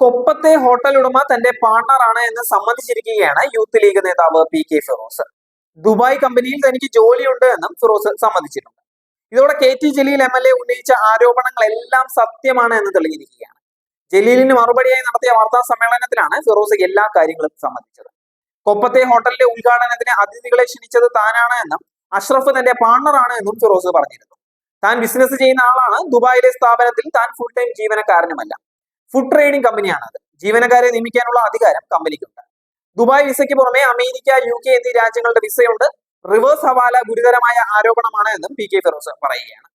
കൊപ്പത്തെ hotel ഉടമ തന്റെ പാർട്ണറാണ് എന്ന് സമ്മതിച്ചിരിക്കുകയാണ് യൂത്ത് ലീഗ് നേതാവ് പി കെ ഫിറോസ്. ദുബായ് കമ്പനിയിൽ തനിക്ക് ജോലിയുണ്ട് എന്നും ഫിറോസ് സമ്മതിച്ചിട്ടുണ്ട്. ഇതോടെ K T Jaleel M L A ഉന്നയിച്ച ആരോപണങ്ങളെല്ലാം സത്യമാണ് എന്ന് തെളിഞ്ഞിരിക്കുകയാണ് ജലീലിന് മറുപടിയായി നടത്തിയ വാർത്താ സമ്മേളനത്തിലാണ് ഫിറോസ് എല്ലാ കാര്യങ്ങളും സമ്മതിച്ചത്. കൊപ്പത്തെ ഹോട്ടലിന്റെ ഉദ്ഘാടനത്തിന് അതിഥികളെ ക്ഷണിച്ചത് താനാണ് എന്നും അഷ്റഫ് തന്റെ പാർട്ണറാണ് എന്നും ഫിറോസ് പറഞ്ഞിരുന്നു. താൻ ബിസിനസ് ചെയ്യുന്ന ആളാണ്. ദുബായിലെ സ്ഥാപനത്തിൽ താൻ ഫുൾ ടൈം ജീവനക്കാരനുമല്ല. ഫുഡ് ട്രേഡിംഗ് കമ്പനിയാണ് അത്. ജീവനക്കാരെ നിയമിക്കാനുള്ള അധികാരം കമ്പനിക്കുണ്ട്. ദുബായ് വിസയ്ക്ക് പുറമെ അമേരിക്ക യു കെ എന്നീ രാജ്യങ്ങളുടെ വിസയുണ്ട്. റിവേഴ്സ് ഹവാല ഗുരുതരമായ ആരോപണമാണ് എന്നും പി കെ ഫിറോസ് പറയുകയാണ്.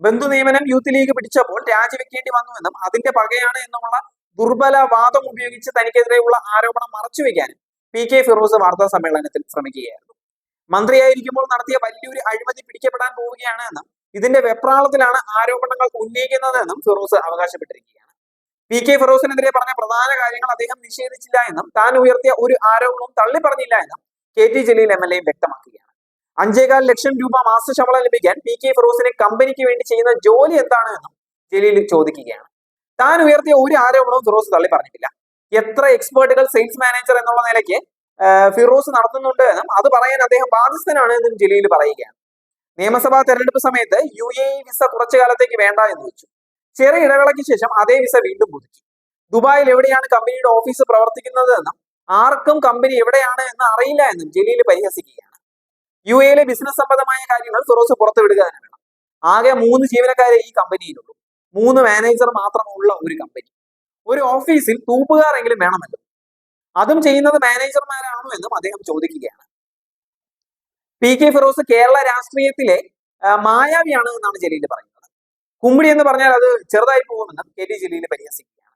ബന്ധു നിയമനം യൂത്ത് ലീഗ് പിടിച്ചപ്പോൾ രാജിവെക്കേണ്ടി വന്നുവെന്നും അതിന്റെ പകയാണ് എന്നുമുള്ള ദുർബല വാദം ഉപയോഗിച്ച് തനിക്കെതിരെയുള്ള ആരോപണം മറച്ചുവെക്കാനും പി കെ ഫിറോസ് വാർത്താ സമ്മേളനത്തിൽ ശ്രമിക്കുകയായിരുന്നു. മന്ത്രിയായിരിക്കുമ്പോൾ നടത്തിയ വലിയൊരു അഴിമതി പിടിക്കപ്പെടാൻ പോവുകയാണ് എന്നും ഇതിന്റെ വെപ്രാളത്തിലാണ് ആരോപണങ്ങൾ ഉന്നയിക്കുന്നതെന്നും ഫിറോസ് അവകാശപ്പെട്ടിരിക്കുകയാണ്. പി കെ ഫിറോസിനെതിരെ പറഞ്ഞ പ്രധാന കാര്യങ്ങൾ അദ്ദേഹം നിഷേധിച്ചില്ല എന്നും താൻ ഉയർത്തിയ ഒരു ആരോപണവും തള്ളി പറഞ്ഞില്ല എന്നും K T Jaleel M L A വ്യക്തമാക്കുകയാണ്. അഞ്ചേകാൽ ലക്ഷം രൂപ മാസ ശമ്പളം ലഭിക്കാൻ പി കെ ഫിറോസിനെ കമ്പനിക്ക് വേണ്ടി ചെയ്യുന്ന ജോലി എന്താണ് എന്നും ജലീൽ ചോദിക്കുകയാണ്. താൻ ഉയർത്തിയ ഒരു ആരോപണവും ഫിറോസ് തള്ളി പറഞ്ഞിട്ടില്ല എത്ര എക്സ്പേർട്ടുകൾ സെയിൽസ് മാനേജർ എന്നുള്ള നിലയ്ക്ക് ഫിറോസ് നടത്തുന്നുണ്ട് എന്നും അത് പറയാൻ അദ്ദേഹം ബാധ്യസ്ഥനാണ് എന്നും ജലീൽ പറയുകയാണ്. നിയമസഭാ തെരഞ്ഞെടുപ്പ് സമയത്ത് യു എ വിസ കുറച്ചു കാലത്തേക്ക് വേണ്ട എന്ന് വെച്ചു. ചെറിയ ഇടവേളയ്ക്ക് ശേഷം അതേ വിസ വീണ്ടും പുതുക്കി ദുബായിൽ എവിടെയാണ് കമ്പനിയുടെ ഓഫീസ് പ്രവർത്തിക്കുന്നത് എന്നും ആർക്കും കമ്പനി എവിടെയാണ് എന്ന് അറിയില്ല എന്നും ജലീൽ പരിഹസിക്കുകയാണ്. യു എയിലെ ബിസിനസ് സംബന്ധമായ കാര്യങ്ങൾ ഫിറോസ് പുറത്തുവിടുക തന്നെ വേണം. ആകെ മൂന്ന് ജീവനക്കാരെ ഈ കമ്പനിയിലുള്ളൂ. മൂന്ന് മാനേജർ മാത്രമുള്ള ഒരു കമ്പനി. ഒരു ഓഫീസിൽ തൂപ്പുകാരെങ്കിലും വേണമല്ലോ. അതും ചെയ്യുന്നത് മാനേജർമാരാണോ എന്നും അദ്ദേഹം ചോദിക്കുകയാണ്. പി കെ ഫിറോസ് കേരള രാഷ്ട്രീയത്തിലെ മായാവിയാണ് എന്നാണ് ജലീൽ പറയുന്നത്. കുമ്മിടി എന്ന് പറഞ്ഞാൽ അത് ചെറുതായി പോകുമെന്നും കെ ടി ജലീൽ പരിഹസിക്കുകയാണ്.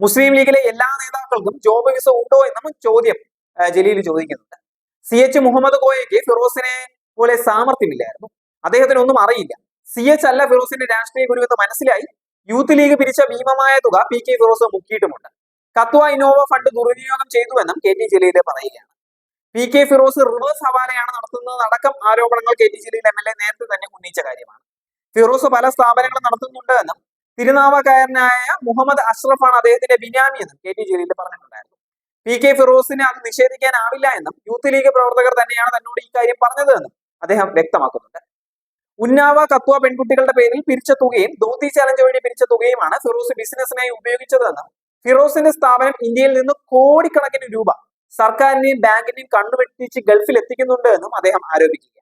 മുസ്ലിം ലീഗിലെ എല്ലാ നേതാക്കൾക്കും ജോബ് വിസ ഉണ്ടോ എന്നും ചോദ്യം ജലീൽ ചോദിക്കുന്നുണ്ട്. സി എച്ച് മുഹമ്മദ് കോയയ്ക്ക് ഫിറോസിനെ പോലെ സാമർഥ്യമില്ലായിരുന്നു. അദ്ദേഹത്തിന് ഒന്നും അറിയില്ല. സി എച്ച് അല്ല ഫിറോസിന്റെ രാഷ്ട്രീയ ഗുരു എന്ന് മനസ്സിലായി. യൂത്ത് ലീഗ് പിരിച്ച ഭീമമായ തുക പി കെ ഫിറോസ് മുക്കിയിട്ടുമുണ്ട്. കത്വ ഇന്നോവ ഫണ്ട് ദുർവിനിയോഗം ചെയ്തുവെന്നും കെ ടി ജലീൽ പറയുകയാണ്. പി കെ ഫിറോസ് റിവേഴ്സ് ഹവാലയാണ് നടത്തുന്നത് അടക്കം ആരോപണങ്ങൾ K T Jaleel M L A നേരത്തെ തന്നെ ഉന്നയിച്ച കാര്യമാണ്. ഫിറോസ് പല സ്ഥാപനങ്ങളും നടത്തുന്നുണ്ട് എന്നും തിരുനാവാക്കാരനായ മുഹമ്മദ് അഷ്റഫാണ് അദ്ദേഹത്തിന്റെ ബിനാമി എന്നും കെ ടി ജലീൽ പറഞ്ഞിട്ടുണ്ടായിരുന്നു. പി കെ ഫിറോസിനെ അത് നിഷേധിക്കാനാവില്ല എന്നും യൂത്ത് ലീഗ് പ്രവർത്തകർ തന്നെയാണ് തന്നോട് ഈ കാര്യം പറഞ്ഞത് എന്നും അദ്ദേഹം വ്യക്തമാക്കുന്നുണ്ട്. ഉന്നാവ കത്വ പെൺകുട്ടികളുടെ പേരിൽ പിരിച്ച തുകയും ധോത്തി ചലഞ്ച് വഴി പിരിച്ച തുകയുമാണ് ഫിറോസ് ബിസിനസ്സിനായി ഉപയോഗിച്ചതെന്നും ഫിറോസിന്റെ സ്ഥാപനം ഇന്ത്യയിൽ നിന്ന് കോടിക്കണക്കിന് രൂപ സർക്കാരിനെയും ബാങ്കിനെയും കണ്ണുവെട്ടിച്ച് ഗൾഫിൽ എത്തിക്കുന്നുണ്ട് എന്നും അദ്ദേഹം ആരോപിക്കുകയാണ്.